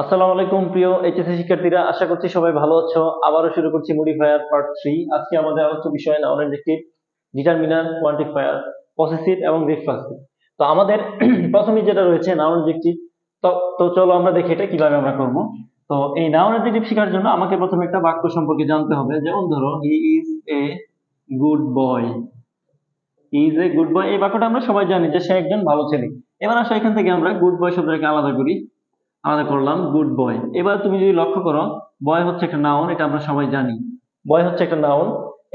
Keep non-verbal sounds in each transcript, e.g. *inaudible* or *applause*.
আসসালামু আলাইকুম, প্রিয় এইচএসসি শিক্ষার্থীরা, আশা করছি সবাই ভালো আছো। আবারও শুরু করছি মডিফায়ার পার্ট থ্রি আজকে আমাদের আলোচ্য বিষয় noun adjective determiner quantifier possessive এবং রিফ্লাক্সিভ তো আমাদের *clears throat* প্রথমে যেটা রয়েছে নাউন অ্যাডজেক্টিভ তো চলো আমরা দেখি এটা কীভাবে আমরা করব। তো এই নাউন অ্যাডজেক্টিভ শেখার জন্য আমাকে প্রথমে একটা বাক্য সম্পর্কে জানতে হবে। যেমন ধরো he is a good boy is a good boy এই বাক্যটা আমরা সবাই জানি যে সে একজন ভালো ছেলে। এবার আসো এখান থেকে আমরা গুড বয় শব্দটাকে আলাদা করি। আলাদা করলাম গুড বয় এবার তুমি যদি লক্ষ্য করো বয় হচ্ছে একটা নাউন এটা আমরা সবাই জানি। বয় হচ্ছে একটা নাউন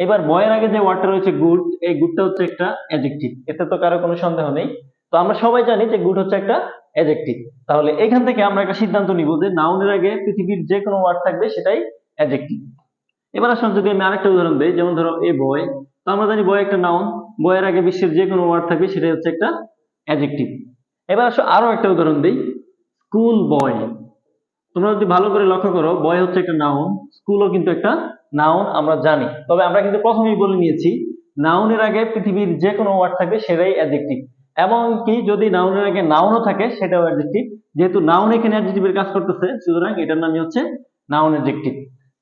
এবার বয়ের আগে যে ওয়ার্ডটা রয়েছে গুড এই গুডটা হচ্ছে একটা অ্যাডজেক্টিভ এতে তো কারও কোনো সন্দেহ নেই। তো আমরা সবাই জানি যে গুড হচ্ছে একটা অ্যাডজেক্টিভ তাহলে এখান থেকে আমরা একটা সিদ্ধান্ত নিব যে নাউনের আগে পৃথিবীর যে কোনো ওয়ার্ড থাকবে সেটাই অ্যাডজেক্টিভ এবার আসুন যদি আমি আরেকটা উদাহরণ দিই, যেমন ধরো এ বয় তো আমরা জানি বয় একটা নাউন বয়ের আগে বিশ্বের যে কোনো ওয়ার্ড থাকবে সেটাই হচ্ছে একটা অ্যাডজেক্টিভ এবার আসো আরও একটা উদাহরণ দিই। School boy. তোমরা যদি ভালো করে লক্ষ্য করো, বয় হচ্ছে একটা নাউন স্কুলও কিন্তু একটা নাউন আমরা জানি। তবে আমরা কিন্তু প্রথমেই বলে নিয়েছি নাউনের আগে পৃথিবীর যে কোনো ওয়ার্ড থাকবে সেটাই অ্যাডজেক্টিভ এমনকি যদি নাউনের আগে নাউনও থাকে, সেটাও অ্যাডজেক্টিভ যেহেতু নাউন এখানে অ্যাডজেক্টিভের কাজ করতেছে, সুতরাং এটার নামই হচ্ছে নাউন অ্যাডজেক্টিভ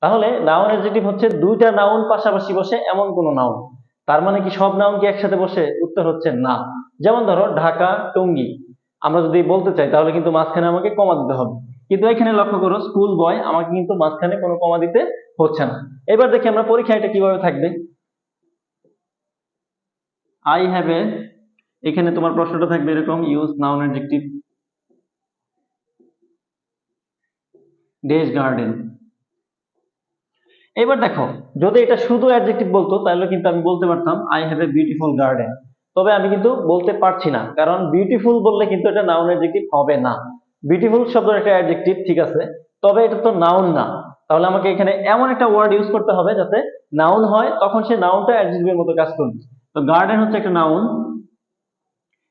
তাহলে নাউন অ্যাডজেক্টিভ হচ্ছে দুইটা নাউন পাশাপাশি বসে এমন কোনো নাউন তার মানে কি সব নাউন কি একসাথে বসে? উত্তর হচ্ছে না। যেমন ধরো, ঢাকা, টঙ্গী। আমরা যদি বলতে চাই, তাহলে কিন্তু মাঝখানে আমাকে কমা দিতে হবে। কিন্তু এখানে লক্ষ্য করো স্কুল বয় আমাকে কিন্তু মাঝখানে কোনো কমা দিতে হচ্ছে না। এবার দেখি আমরা পরীক্ষা এটা কীভাবে থাকবে। আই হ্যাভ এ এখানে তোমার প্রশ্নটা থাকবে এরকম use noun adjective days garden এবার দেখো, যদি এটা শুধু অ্যাডজেক্টিভ বলতো, তাহলে কিন্তু আমি বলতে পারতাম I have a beautiful garden তবে আমি কিন্তু বলতে পারছি না, কারণ বিউটিফুল বললে কিন্তু এটা নাউন অ্যাডজেক্টিভ হবে না। বিউটিফুল শব্দের একটা অ্যাডজেক্টিভ ঠিক আছে, তবে এটা তো নাউন না। তাহলে আমাকে এখানে এমন একটা ওয়ার্ড ইউজ করতে হবে যাতে নাউন হয়, তখন সে নাউনটা অ্যাডজেক্টিভের মতো কাজ করবে। তো গার্ডেন হচ্ছে একটা নাউন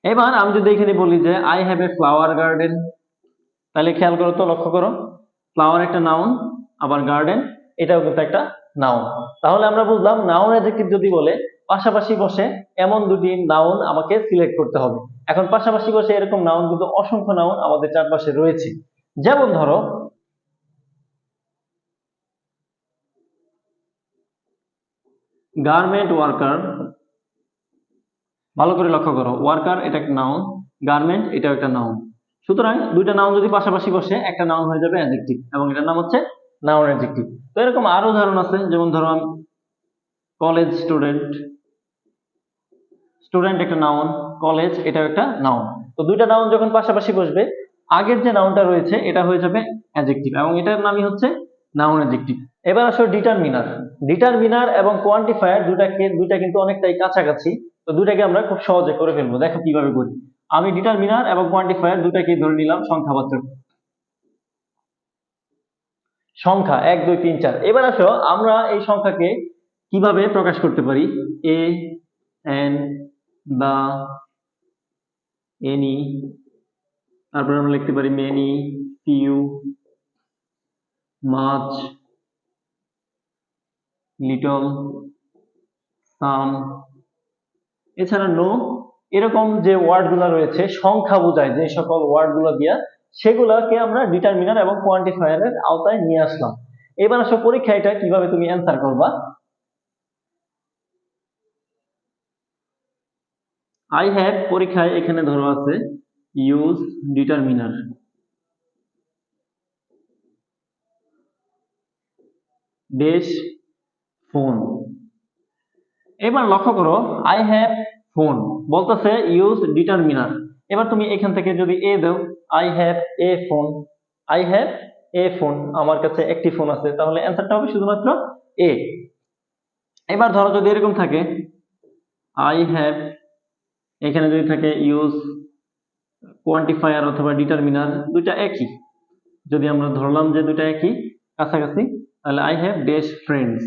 এবার আমি যদি এখানে বলি যে I have a flower garden তাহলে খেয়াল করো তো, লক্ষ্য করো ফ্লাওয়ার একটা নাউন আবার গার্ডেন এটাও কিন্তু একটা নাউন তাহলে আমরা বুঝলাম নাউন অ্যাডজেক্টিভ যদি বলে পাশাপাশি বসে এমন দুটি নাউন আমাকে সিলেক্ট করতে হবে। এখন পাশাপাশি বসে এরকম নাউন কিন্তু অসংখ্য নাউন আমাদের চারপাশে রয়েছে। যেমন ধরো গার্মেন্ট ওয়ার্কার ভালো করে লক্ষ্য করো ওয়ার্কার এটা একটা নাউন গার্মেন্ট এটাও একটা নাউন সুতরাং দুইটা নাউন যদি পাশাপাশি বসে, একটা নাউন হয়ে যাবে অ্যাডজেক্টিভ এবং এটার নাম হচ্ছে নাউন অ্যাডজেক্টিভ তো এরকম আরও উদাহরণ আছে, যেমন ধরো কলেজ স্টুডেন্ট স্টুডেন্ট একটা নাউন কলেজ এটাও একটা নাউন তো দুইটা নাউন যখন পাশাপাশি বসবে, আগের যে নাউনটা রয়েছে, এটা হয়ে যাবে অ্যাডজেক্টিভ এবং এটার নামই হচ্ছে নাউন অ্যাডজেক্টিভ এবার আসো ডিটারমিনার ডিটারমিনার এবং কোয়ান্টিফায়ার দুটাকে দুইটা কিন্তু অনেকটাই কাছাকাছি, তো দুটাকে আমরা খুব সহজে করে ফেলব। দেখো কীভাবে করি। আমি ডিটারমিনার এবং কোয়ান্টিফায়ার দুটাকে ধরে নিলাম সংখ্যাবাচক সংখ্যা, এক, দুই, তিন, চার। এবার আসো আমরা এই সংখ্যাকে কীভাবে প্রকাশ করতে পারি? এ এন বা এনি, তারপরে আমরা লিখতে পারি many, few, much, little, some. এছাড়া নো, এরকম যে ওয়ার্ডগুলো রয়েছে, সংখ্যা বোঝায়, যে সকল ওয়ার্ডগুলো দিয়া, সেগুলোকে আমরা ডিটারমিনার এবং কোয়ান্টিফায়ারের আওতায় নিয়ে আসলাম। এবার আসো পরীক্ষা এটা কীভাবে তুমি অ্যান্সার করবা? আই হ্যাভ পরীক্ষায় এখানে ধরো আছে ইউজ ডিটারমিনার ডেশ ফোন এবার লক্ষ্য করো আই হ্যাভ ফোন বলতেছে ইউজ ডিটারমিনার এবার তুমি এখান থেকে যদি এ দাও I have a phone I have a phone আমার কাছে একটি ফোন আছে। তাহলে অ্যান্সারটা হবে শুধুমাত্র এ এবার ধরো যদি এরকম থাকে আই হ্যাভ এখানে যদি থাকে ইউজ কোয়ান্টিফায়ার অথবা ডিটারমিনার দুইটা একই। যদি আমরা ধরলাম যে দুইটা একই কাছাকাছি, তাহলে আই হ্যাভ ডেশ ফ্রেন্ডস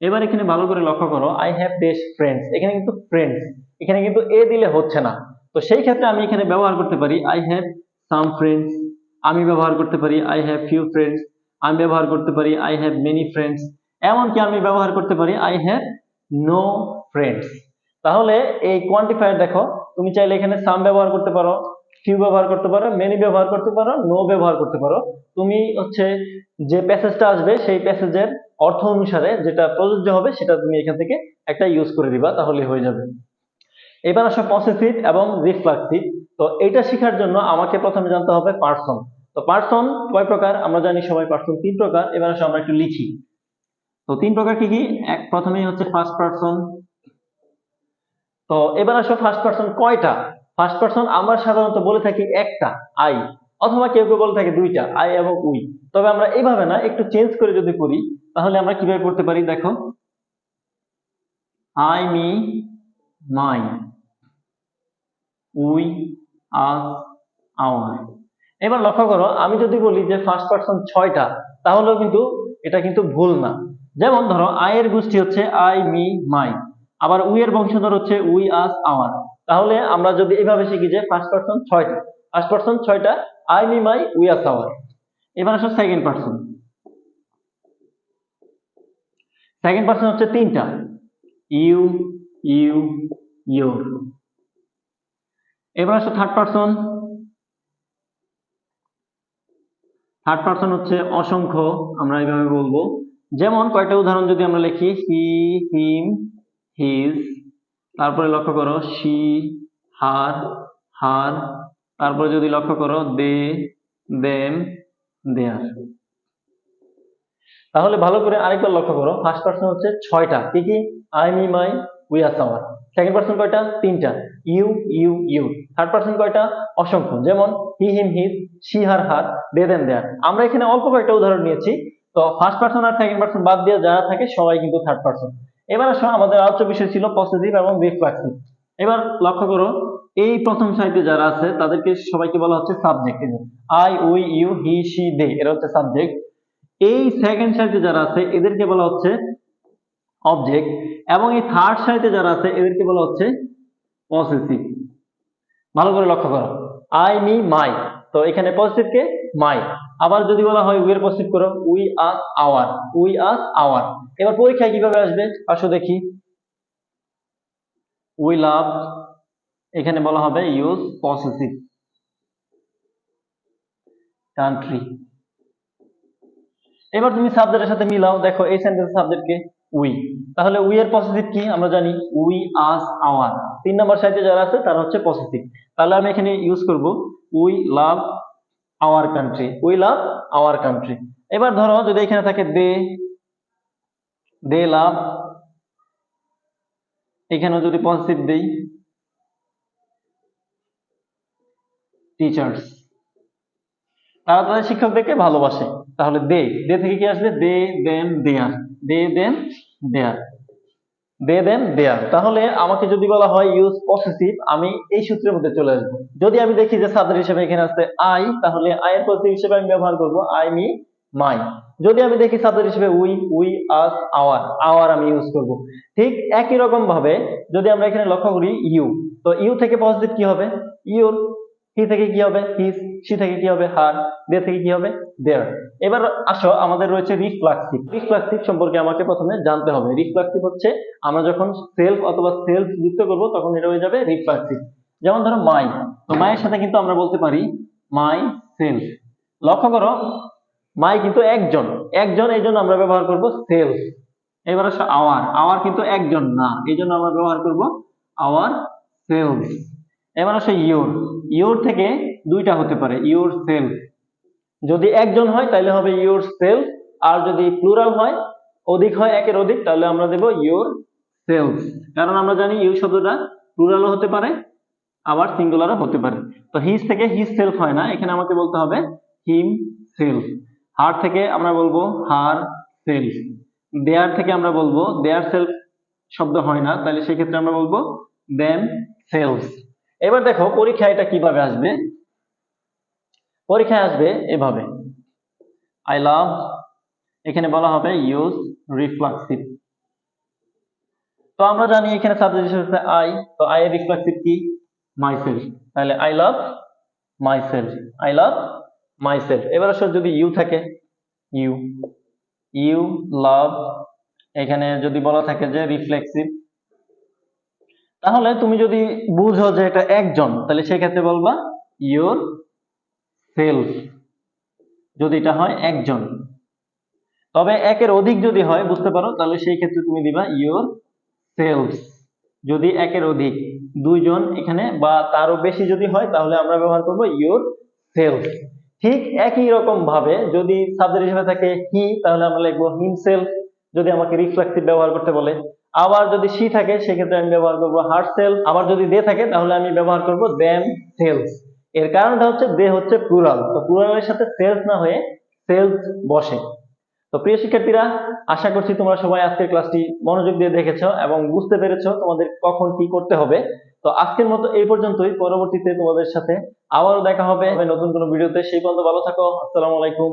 এবার এখানে ভালো করে লক্ষ্য করো আই হ্যাভ ডেশ ফ্রেন্ডস এখানে কিন্তু ফ্রেন্ডস এখানে কিন্তু এ দিলে হচ্ছে না। তো সেই ক্ষেত্রে আমি এখানে ব্যবহার করতে পারি আই হ্যাভ সাম ফ্রেন্ডস আমি ব্যবহার করতে পারি আই হ্যাভ ফিউ ফ্রেন্ডস আমি ব্যবহার করতে পারি আই হ্যাভ মেনি ফ্রেন্ডস এমনকি আমি ব্যবহার করতে পারি আই হ্যাভ নো ফ্রেন্ডস তাহলে এই কোয়ান্টিফায়ার দেখো, তুমি চাইলে এখানে সাম ব্যবহার করতে পারো ফিউ ব্যবহার করতে পারো মেনি ব্যবহার করতে পারো নো ব্যবহার করতে পারো। তুমি হচ্ছে যে প্যাসেজটা আসবে, সেই প্যাসেজের অর্থ অনুসারে যেটা প্রযোজ্য হবে, সেটা তুমি এখান থেকে একটা ইউজ করে দিবা, তাহলে হয়ে যাবে। এবার আসো পসেসিভ এবং রিফ্লাক্সিভ তো এটা শেখার জন্য আমাকে প্রথমে জানতে হবে পার্সন তো পার্সন কয় প্রকার? আমরা জানি সবাই পার্সন তিন প্রকার। এবার আসো আমরা একটু লিখি। তো তিন প্রকার কি কি? প্রথমেই হচ্ছে ফার্স্ট পার্সন তো এবার আসো ফার্স্ট পার্সন কয়টা? ফার্স্ট পার্সন আমরা সাধারণত বলে থাকি একটা আই অথবা কেউ কেউ বলে থাকে দুইটা আই এবং উই তবে আমরা এইভাবে না, একটু চেঞ্জ করে যদি করি, তাহলে আমরা কীভাবে করতে পারি দেখো? I me my we us our এবার লক্ষ্য করো, আমি যদি বলি যে ফার্স্ট পার্সন ছয়টা, তাহলেও কিন্তু এটা কিন্তু ভুল না। যেমন ধরো আয়ের গোষ্ঠী হচ্ছে আই মি মাই আবার উই এর বংশধর হচ্ছে উই আস আওয়ার তাহলে আমরা যদি এভাবে শিখি যে ফার্স্ট পার্সন ছয়টা। ফার্স্ট পার্সন ছয়টা I me my we us our এবার আসো সেকেন্ড পার্সন সেকেন্ড পার্সন হচ্ছে তিনটা। ইউ ইউ ইউর এবার আসো থার্ড পার্সন থার্ড পার্সন হচ্ছে অসংখ্য, আমরা এইভাবে বলব। যেমন কয়টা উদাহরণ যদি আমরা লিখি হি হিম হিজ তারপরে লক্ষ্য করো শি হার হার তারপরে যদি লক্ষ্য করো দে দেম দেয়ার তাহলে ভালো করে আরেকবার লক্ষ্য করো ফার্স্ট পার্সন হচ্ছে ছয়টা, কি কি? I me my we are our second person কয়টা? তিনটা। You you you third person কয়টা? অসংখ্য। যেমন হি হিম হিজ শি হার হার দে দেন দেয়ার আমরা এখানে অল্প কয়েকটা উদাহরণ নিয়েছি, তো ফার্স্ট পার্সন আর সেকেন্ড পার্সন বাদ দিয়ে যারা থাকে, সবাই কিন্তু থার্ড পার্সন এবার আসো, আমাদের আলোচ্য বিষয় ছিল পজিটিভ এবং রিফ্লেক্সিভ এবার লক্ষ্য করো, এই প্রথম সারিতে যারা আছে, তাদেরকে সবাইকে বলা হচ্ছে subject I we you he she they এরা হচ্ছে সাবজেক্ট এই সেকেন্ড সারিতে যারা আছে, এদেরকে বলা হচ্ছে অবজেক্ট এবং এই থার্ড সারিতে যারা আছে, এদেরকে বলা হচ্ছে পসেসিভ ভালো করে লক্ষ্য করো। আই মি মাই তো এখানে পজিটিভ কে? মাই আবার যদি বলা হয় উই এর পজিটিভ করো we us our we us our এবার পরীক্ষায় কীভাবে আসবে? আসো দেখি। উই লাভ এখানে বলা হবে ইউজ পসেসিভ কান্ট্রি এবার তুমি সাবজেক্টের সাথে মিলাও, দেখো এই সেন্টেন্স সাবজেক্টকে উই তাহলে উই এর পজিটিভ কি? আমরা জানি উই আস আওয়ার তিন নম্বর সাইডে যারা আছে, তারা হচ্ছে পজিটিভ তাহলে আমি এখানে ইউজ করব we love our country we love our country এবার ধরো যদি এখানে থাকে দে দে লাভ। এখানেও যদি পজিটিভ দেই টিচার্স তারা তাদের শিক্ষকদেরকে ভালোবাসে। তাহলে দে দে থেকে কি আসবে? দে, দেন, দেয়ার। দে, দেন, দেয়ার। দে দেন দেয়ার তাহলে আমাকে যদি বলা হয় ইউজ পসেসিভ আমি এই সূত্রের মধ্যে চলে আসব। যদি আমি দেখি যে সাবজেক্ট হিসেবে এখানে আসছে আই তাহলে আই এর পসেসিভ হিসেবে আমি ব্যবহার করব আই মি মাই যদি আমি দেখি সাবজেক্ট হিসেবে we we us our our আমি ইউজ করব। ঠিক একই রকম ভাবে যদি আমরা এখানে লক্ষ্য করি ইউ তো ইউ থেকে পজিটিভ কি হবে? ইউর হি থেকে কি হবে? হিস সি থেকে কি হবে? হার দে থেকে কি হবে? দেয়ার এবার আসো, আমাদের রয়েছে রিফ্লাক্সিভ রিফ্লাক্সিভ সম্পর্কে আমাকে প্রথমে জানতে হবে। রিফ্লাক্সিভ হচ্ছে, আমরা যখন সেলফ অথবা সেলফ যুক্ত করব, তখন এটা হয়ে যাবে রিফ্লাক্সিভ যেমন ধরো মাই তো মায়ের সাথে কিন্তু আমরা বলতে পারি মাই সেলফ লক্ষ্য করো মাই কিন্তু একজন। একজন এই জন্য আমরা ব্যবহার করব সেলফ এবার আসো আওয়ার আওয়ার কিন্তু একজন না। এই জন্য আমরা ব্যবহার করব আওয়ার সেলফ এবার আসো ইউর ইউর থেকে দুইটা হতে পারে ইউর সেলফ যদি একজন হয় তাহলে হবে ইউর সেলফ আর যদি প্লুরাল হয়, অধিক হয়, একের অধিক তাহলে আমরা দেব ইউর সেলফ কারণ আমরা জানি ইউ শব্দটা প্লুরালও হতে পারে, আবার সিঙ্গুলারও হতে পারে। তো হিজ থেকে হিজ সেলফ হয় না, এখানে আমাকে বলতে হবে হিম সেলফ হার থেকে আমরা বলব হার সেলফ দেয়ার থেকে আমরা বলব দেয়ার সেলফ শব্দ হয় না তাহলে সেক্ষেত্রে আমরা বলব দেন সেলফ এবার দেখো পরীক্ষা এটা কীভাবে আসবে? পরীক্ষায় আসবে এভাবে। আই লাভ এখানে বলা হবে ইউজ রিফ্লাক্সিভ তো আমরা জানি এখানে সাবজেক্ট হিসেবে আই তো আই এর রিফ্লাক্সিভ কি? মাইসেলফ তাহলে I love myself I love myself এবার আসলে যদি ইউ থাকে ইউ ইউ লাভ এখানে যদি বলা থাকে যে রিফ্লেক্সিভ তাহলে তুমি যদি বুঝো যে এটা একজন, তাহলে সেক্ষেত্রে বলবা ইয়োর সেলফ যদি এটা হয় একজন। তবে একের অধিক যদি হয়, বুঝতে পারো, তাহলে সেই ক্ষেত্রে তুমি দিবা ইয়োর সেলফ যদি একের অধিক। দুইজন এখানে বা তারও বেশি যদি হয়, তাহলে আমরা ব্যবহার করব ইয়োর সেলফ ঠিক একই রকম ভাবে যদি সাবজেক্ট হিসেবে থাকে হি তাহলে আমরা লিখব হিমসেলফ যদি আমাকে রিফ্লেক্সিভ ব্যবহার করতে বলে। আবার যদি সি থাকে, সেক্ষেত্রে আমি ব্যবহার করব হার্ট সেলফ আবার যদি দে থাকে, তাহলে আমি ব্যবহার করব দেম সেলস এর কারণটা হচ্ছে দে হচ্ছে প্লুরাল তো প্লুরালের সাথে সেলস না হয়ে সেলস বসে। তো প্রিয় শিক্ষার্থীরা, আশা করছি তোমরা সবাই আজকের ক্লাসটি মনোযোগ দিয়ে দেখেছ এবং বুঝতে পেরেছ তোমাদের কখন কি করতে হবে। তো আজকের মতো এই পর্যন্তই। পরবর্তীতে তোমাদের সাথে আবারও দেখা হবে। নতুন কোনো ভিডিওতে, সেই পর্যন্ত ভালো থাকো। আসসালামু আলাইকুম।